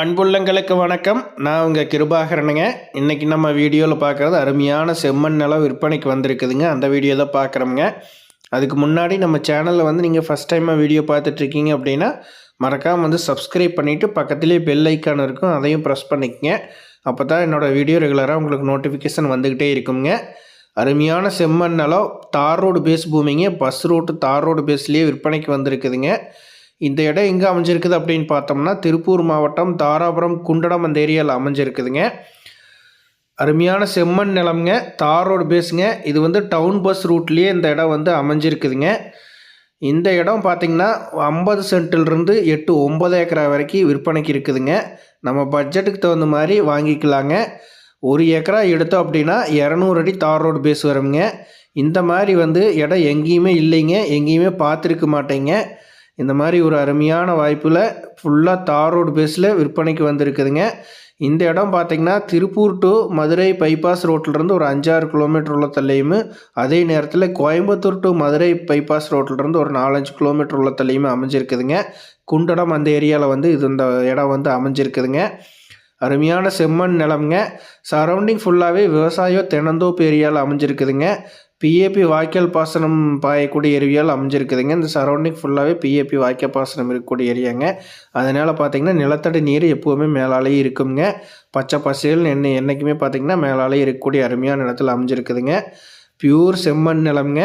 அன்புள்ளங்களுக்கு வணக்கம். நான் உங்கள் கிருபாகரனுங்க. இன்றைக்கி நம்ம வீடியோவில் பார்க்குறது அருமையான செம்மண் நிலம் விற்பனைக்கு வந்திருக்குதுங்க. அந்த வீடியோ தான் பார்க்குறோமுங்க அதுக்கு முன்னாடி நம்ம சேனலில் வந்து நீங்கள் ஃபஸ்ட் டைமாக வீடியோ பார்த்துட்ருக்கீங்க அப்படின்னா மறக்காமல் வந்து சப்ஸ்கிரைப் பண்ணிவிட்டு பக்கத்துலேயே பெல் ஐக்கான் இருக்கும். அதையும் ப்ரெஸ் பண்ணிக்கங்க. அப்போ தான் என்னோடய வீடியோ ரெகுலராக உங்களுக்கு நோட்டிஃபிகேஷன் வந்துக்கிட்டே இருக்குங்க. அருமையான செம்மண் நிலம் தார் ரோடு பேஸ் பூமிங்க. பஸ் ரோட்டு தார் ரோடு பேஸ்லேயே விற்பனைக்கு வந்திருக்குதுங்க. இந்த இடம் எங்கே அமைஞ்சிருக்குது அப்படின்னு பார்த்தோம்னா திருப்பூர் மாவட்டம் தாராபுரம் குண்டடம் அந்த ஏரியாவில் அமைஞ்சிருக்குதுங்க. அருமையான செம்மண் நிலம்ங்க. தார் ரோடு பேஸுங்க இது வந்து டவுன் பஸ் ரூட்லேயே இந்த இடம் வந்து அமைஞ்சிருக்குதுங்க. இந்த இடம் பார்த்திங்கன்னா ஐம்பது சென்ட்டிலிருந்து எட்டு ஒம்பது ஏக்கரா வரைக்கும் விற்பனைக்கு இருக்குதுங்க. நம்ம பட்ஜெட்டுக்கு தகுந்த மாதிரி வாங்கிக்கலாங்க. ஒரு ஏக்கரா எடுத்தோம் அப்படின்னா இரநூறு அடி தார் ரோடு பேஸ் வருங்க இந்த மாதிரி வந்து இடம் எங்கேயுமே இல்லைங்க. எங்கேயுமே பார்த்துருக்க மாட்டேங்க. இந்த மாதிரி ஒரு அருமையான வாய்ப்பில் ஃபுல்லாக தார் ரோடு பேஸில் விற்பனைக்கு வந்திருக்குதுங்க. இந்த இடம் பார்த்திங்கன்னா திருப்பூர் டு மதுரை பைபாஸ் ரோட்டிலிருந்து ஒரு அஞ்சாறு கிலோமீட்டர் உள்ள தள்ளியும் அதே நேரத்தில் கோயம்புத்தூர் டு மதுரை பைபாஸ் ரோட்டிலிருந்து ஒரு நாலஞ்சு கிலோமீட்டர் உள்ள தள்ளியும் அமைஞ்சிருக்குதுங்க. குண்டடம் அந்த ஏரியாவில் வந்து இது இந்த இடம் வந்து அமைஞ்சிருக்குதுங்க. அருமையான செம்மண் நிலம்ங்க. சரௌண்டிங் ஃபுல்லாகவே விவசாயம் தென்னந்தோப்பு ஏரியாவில் அமைஞ்சிருக்குதுங்க. பிஏபி வாய்க்கால் பாசனம் பாயக்கூடிய ஏரியாவில் அமைஞ்சிருக்குதுங்க. இந்த சரௌண்டிங் ஃபுல்லாகவே பிஏபி வாய்க்கால் பாசனம் இருக்கக்கூடிய ஏரியாங்க. அதனால் பார்த்திங்கன்னா நிலத்தடி நீர் எப்போவுமே மேலாலேயே இருக்குங்க. பச்சை பசேல் என்ன என்றைக்குமே பார்த்திங்கன்னா மேலாலேயே இருக்கக்கூடிய அருமையான நிலத்தில் அமைஞ்சிருக்குதுங்க. பியூர் செம்மண் நிலம்ங்க.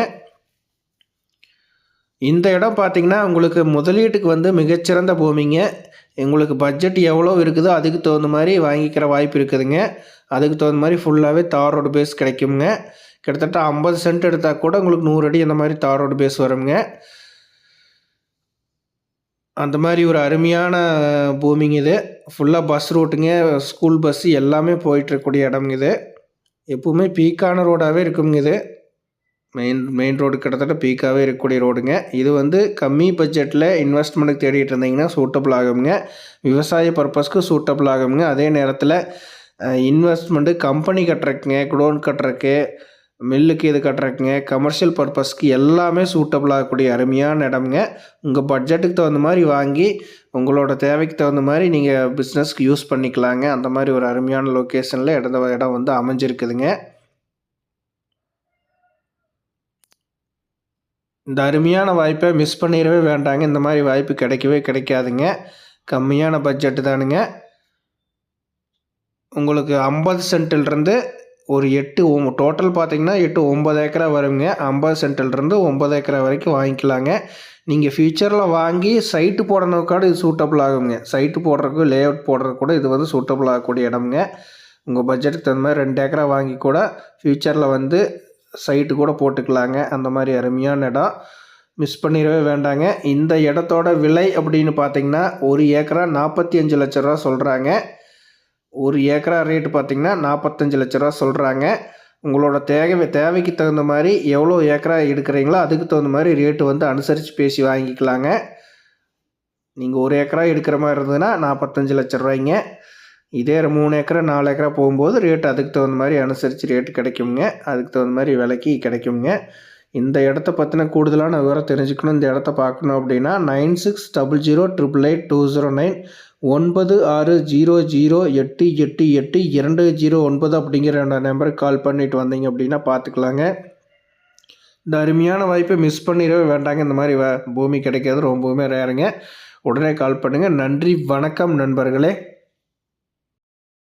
இந்த இடம் பார்த்திங்கன்னா உங்களுக்கு முதலீட்டுக்கு வந்து மிகச்சிறந்த பூமிங்க. எங்களுக்கு பட்ஜெட் எவ்வளோ இருக்குதோ அதுக்கு தகுந்த மாதிரி வாங்கிக்கிற வாய்ப்பு இருக்குதுங்க. அதுக்கு தகுந்த மாதிரி ஃபுல்லாகவே தார் ரோடு பேஸ் கிடைக்குங்க. கிட்டத்தட்ட ஐம்பது சென்ட் எடுத்தால் கூட உங்களுக்கு நூறு அடி அந்த மாதிரி தார் ரோடு பேஸ் வருங்க. அந்த மாதிரி ஒரு அருமையான பூமிங்க இது. ஃபுல்லாக பஸ் ரூட்டுங்க ஸ்கூல் பஸ்ஸு எல்லாமே போயிட்டுருக்கக்கூடிய இடம்ங்க இது. எப்பவுமே பீக்கான ரோடாகவே இருக்குங்க இது. மெயின் மெயின் ரோடு கிட்டத்தட்ட பீக்காகவே இருக்கக்கூடிய ரோடுங்க இது வந்து கம்மி பட்ஜெட்டில் இன்வெஸ்ட்மெண்ட்டுக்கு தேடிட்டு இருந்தீங்கன்னா சூட்டபிள் ஆகுங்க. விவசாய பர்பஸ்க்கு சூட்டபிள் ஆகுங்க. அதே நேரத்தில் இன்வெஸ்ட்மெண்ட்டு கம்பெனி கட்டுறக்குங்க குடோன் கட்டுறக்கு மில்லுக்கு இது கட்டுறக்குங்க கமர்ஷியல் பர்பஸ்க்கு எல்லாமே சூட்டபிளாக ஆகக்கூடிய அருமையான இடம்ங்க. உங்கள் பட்ஜெட்டுக்கு தகுந்த மாதிரி வாங்கி உங்களோட தேவைக்கு தகுந்த மாதிரி நீங்கள் பிஸ்னஸ்க்கு யூஸ் பண்ணிக்கலாங்க. அந்த மாதிரி ஒரு அருமையான லொக்கேஷனில் இடந்த இடம் வந்து அமைஞ்சிருக்குதுங்க. இந்த அருமையான வாய்ப்பை மிஸ் பண்ணிடவே வேண்டாங்க. இந்த மாதிரி வாய்ப்பு கிடைக்கவே கிடைக்காதுங்க. கம்மியான பட்ஜெட்டு தானுங்க. உங்களுக்கு ஐம்பது சென்ட்டிலிருந்து ஒரு எட்டு டோட்டல் பார்த்தீங்கன்னா எட்டு ஒம்பது ஏக்கரா வருங்க. ஐம்பது சென்ட்லேருந்து ஒம்பது ஏக்கரா வரைக்கும் வாங்கிக்கலாங்க. நீங்கள் ஃபியூச்சரில் வாங்கி சைட்டு போடணுக்காடு இது சூட்டபிள் ஆகுங்க. சைட்டு போடுறதுக்கு லே அவுட் போடுறதுக்கு கூட இது வந்து சூட்டபிள் ஆகக்கூடிய இடம்ங்க. உங்கள் பட்ஜெட்டுக்கு தகுந்த மாதிரி ரெண்டு ஏக்கரா வாங்கி கூட ஃப்யூச்சரில் வந்து சைட்டு கூட போட்டுக்கலாங்க. அந்த மாதிரி அருமையான இடம். மிஸ் பண்ணிடவே வேண்டாங்க. இந்த இடத்தோட விலை அப்படின்னு பார்த்தீங்கன்னா ஒரு ஏக்கரா நாற்பத்தி அஞ்சு லட்ச ரூபா சொல்கிறாங்க ஒரு ஏக்கரா ரேட்டு பார்த்திங்கன்னா நாற்பத்தஞ்சு லட்ச ரூபா சொல்கிறாங்க உங்களோட தேவை தேவைக்கு தகுந்த மாதிரி எவ்வளோ ஏக்கரா எடுக்கிறீங்களோ அதுக்கு தகுந்த மாதிரி ரேட்டு வந்து அனுசரித்து பேசி வாங்கிக்கலாங்க. நீங்கள் ஒரு ஏக்கரா எடுக்கிற மாதிரி இருந்ததுன்னா நாற்பத்தஞ்சு லட்ச ரூபாய்ங்க. இதே மூணு ஏக்கரா நாலு ஏக்கரா போகும்போது ரேட் அதுக்கு தகுந்த மாதிரி அனுசரித்து ரேட்டு கிடைக்குங்க. அதுக்கு தகுந்த மாதிரி விலைக்கு கிடைக்குங்க. இந்த இடத்த பற்றின கூடுதலான விவரம் தெரிஞ்சுக்கணும். இந்த இடத்த பார்க்கணும் அப்படின்னா nine six double zero triple eight two zero nine ஒன்பது ஆறு ஜீரோ ஜீரோ எட்டு எட்டு எட்டு இரண்டு ஜீரோ ஒன்பது அப்படிங்கிற நம்பருக்கு கால் பண்ணிட்டு வந்தீங்க அப்படின்னா பார்த்துக்கலாங்க. இந்த அருமையான வாய்ப்பை மிஸ் பண்ணிடவே வேண்டாங்க. இந்த மாதிரி பூமி கிடைக்காது ரொம்பவுமே ரேருங்க உடனே கால் பண்ணுங்கள் நன்றி வணக்கம் நண்பர்களே.